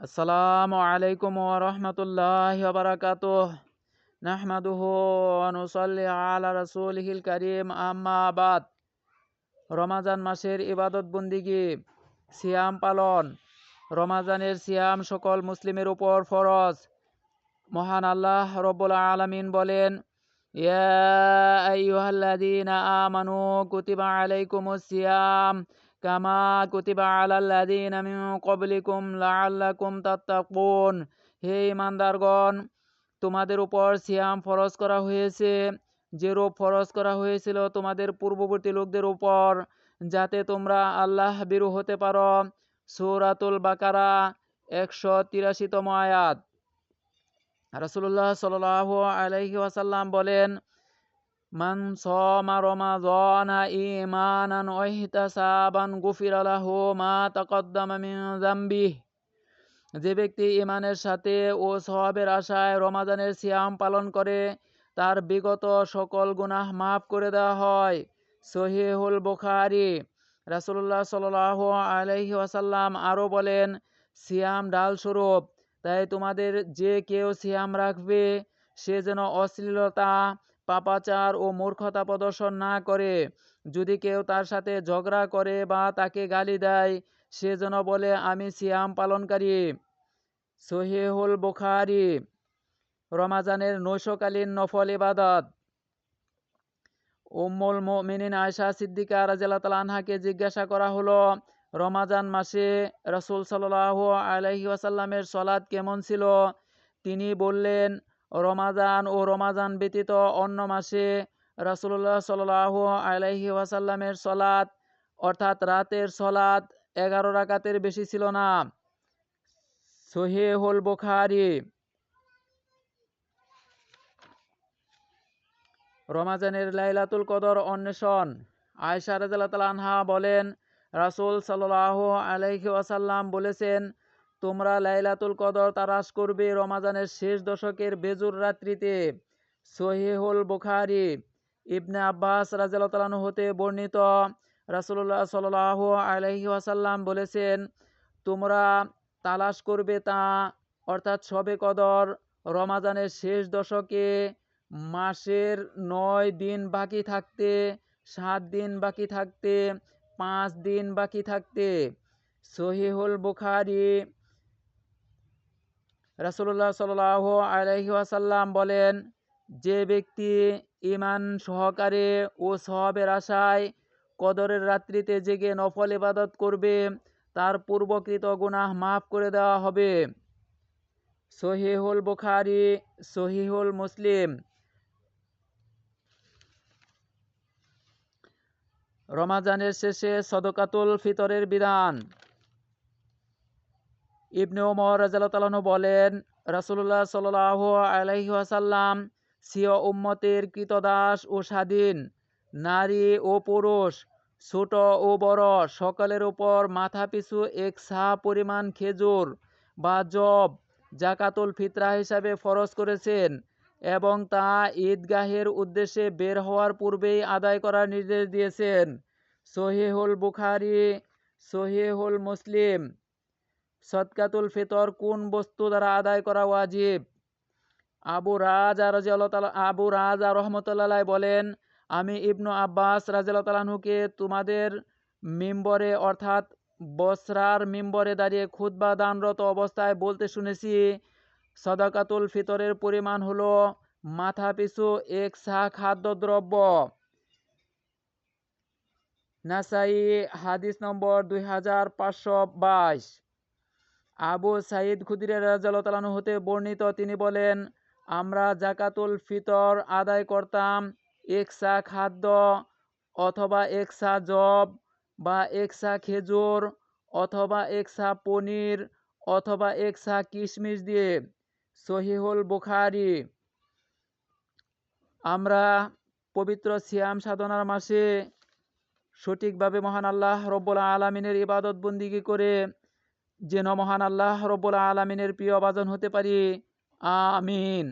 আসসালামু আলাইকুম ওরহমতুল্লাহ বারাকাতুহ। নাহমাদুহু অনুসল্লি আলা রাসূলিহিল কারীম। আম্মা বাদ। রমাজান মাসের ইবাদত বন্দিগি। সিয়াম পালন। রমাজানের সিয়াম সকল মুসলিমের উপর ফরজ। মহান আল্লাহ রব্বুল আলামিন বলেন ইয়া আইয়ুহাল্লাযীনা আমানু কুতিবা আলাইকুমুস সিয়াম কামা কুতিবা আলাল্লাযীনা মিন ক্বাবলিকুম লাআল্লাকুম তাত্তাকুন হে ইমানদারগণ, তোমাদের উপর সিয়াম ফরজ করা হয়েছে যেরূপ ফরজ করা হয়েছিল তোমাদের পূর্ববর্তী লোকদের উপর, যাতে তোমরা আল্লাহ বিরু হতে পারো। সূরাতুল বাকারা, একশো তিরাশিতম আয়াত। রাসূলুল্লাহ সাল্লাল্লাহু আলাইহি ওয়াসাল্লাম বলেন, মান সামা রমাযানা ঈমানান ওয়া ইহতিসাবান গুফিরা লাহু মা তাকদ্দামা যামবিহি যে ব্যক্তি ইমানের সাথে ও সওয়াবের আশায় রমাজানের সিয়াম পালন করে, তার বিগত সকল গুনাহ মাফ করে দেওয়া হয়। সহিহুল বুখারি রাসুল্লাহ সাল্লাল্লাহু আলাইহি ওয়াসাল্লাম আরও বলেন, সিয়াম ডাল স্বরূপ তাই তোমাদের যে কেউ সিয়াম রাখবে, সে যেন অশ্লীলতা, পাপাচার ও মূর্খতা প্রদর্শন না করে। যদি কেউ তার সাথে ঝগড়া করে বা তাকে গালি দেয়, সে যেন বলে, আমি সিয়াম পালনকারী। সহিহুল বুখারি, রমাজানের নৈশকালীন নফল ইবাদত। উম্মুল মুমিনিন আয়সা সিদ্দিকা রাজিয়াল্লাহু আনহাকে জিজ্ঞাসা করা হলো রমাজান মাসে রাসূল সাল্লাল্লাহু আলাইহি ওয়াসাল্লামের সলাৎ কেমন ছিল? তিনি বললেন, রমাজান ও রমাজান ব্যতীত অন্য মাসে রাসুল্লাহ সাল্লাহ আলাইহি ওয়াসাল্লামের সলাৎ অর্থাৎ রাতের সলাদ এগারো রাকাতের বেশি ছিল না। সহিহুল বুখারি। রমাজানের লাইলাতুল কদর অন্বেষণ। আয়সা রাজাল্লাহ আনহা বলেন রাসুল সাল্লাহ আলাইহি ওয়াসাল্লাম বলেছেন, তোমরা লাইলাতুল কদর তারাশ করবে রমাজানের শেষ দশকের বেজুর রাত্রিতে। সহিহুল বুখারি, ইবনে আব্বাস রাজাল্লাহ হতে বর্ণিত রাসুল্লাহ সাল্লাহ আলহি ওয়াসাল্লাম বলেছেন, তোমরা তালাশ করবে তা, অর্থাৎ সবে কদর, রমাজানের শেষ দশকে মাসের নয় দিন বাকি থাকতে, সাত দিন বাকি থাকতে পাঁচ দিন বাকি থাকতে। সহিহুল বুখারি রাসুল্লাহ সাল আলহি বলেন, যে ব্যক্তি ইমান সহকারে ও সহাবের আশায় কদরের রাত্রিতে জেগে নফল ইবাদত করবে, তার পূর্বকৃত গুনাহ মাফ করে দেওয়া হবে। সহিহুল বুখারি, সহিহুল মুসলিম রমাজানের শেষে সদকাতুল ফিতরের বিধান। ইবনে ওমর রাজাল্লাহ বলেন রাসুল্লাহ সাল আলহি আসাল্লাম সিও উম্মতের কৃতদাস ও স্বাধীন, নারী ও পুরুষ, ছোট ও বড়, সকলের উপর মাথা পিছু এক সা পরিমাণ খেজুর বা জব জাকাতুল ফিতরা হিসাবে ফরজ করেছেন। এবং তা ঈদগাহের উদ্দেশ্যে বের হওয়ার পূর্বেই আদায় করার নির্দেশ দিয়েছেন। সহিহুল বুখারি, সহিহুল মুসলিম, সদকাতুল ফিতর কোন বস্তু দ্বারা আদায় করা ওয়াজিব? আবু রাজ আর আবু রাজ রহমতুল্লাহ বলেন, আমি ইবনু আব্বাস রাজিয়ালতালাহুকে তোমাদের মিম্বরে, অর্থাৎ বসরার মিম্বরে দাঁড়িয়ে খুদ্া দানরত অবস্থায় বলতে শুনেছি সদাকাতুল ফিতরের পরিমাণ হলো মাথা পিছু এক সা খাদ্যদ্রব্য নাসাই হাদিস নম্বর দুই হাজার পাঁচশো বাইশ। আবু সাইদ খুদিরের রাজালতালানু হতে বর্ণিত, তিনি বলেন, আমরা জাকাতুল ফিতর আদায় করতাম একসা খাদ্য অথবা একসা জব বা একসা খেজুর অথবা একসা পনির অথবা একসা কিশমিশ দিয়ে। সহিহুল বুখারি। আমরা পবিত্র সিয়াম সাধনার মাসে সঠিকভাবে মহান আল্লাহ রব্বুল আলমিনের ইবাদত বন্দিগি করে? যেন মহান আল্লাহ রব্বুল আলমিনের প্রিয় বাজন হতে পারি। আমিন।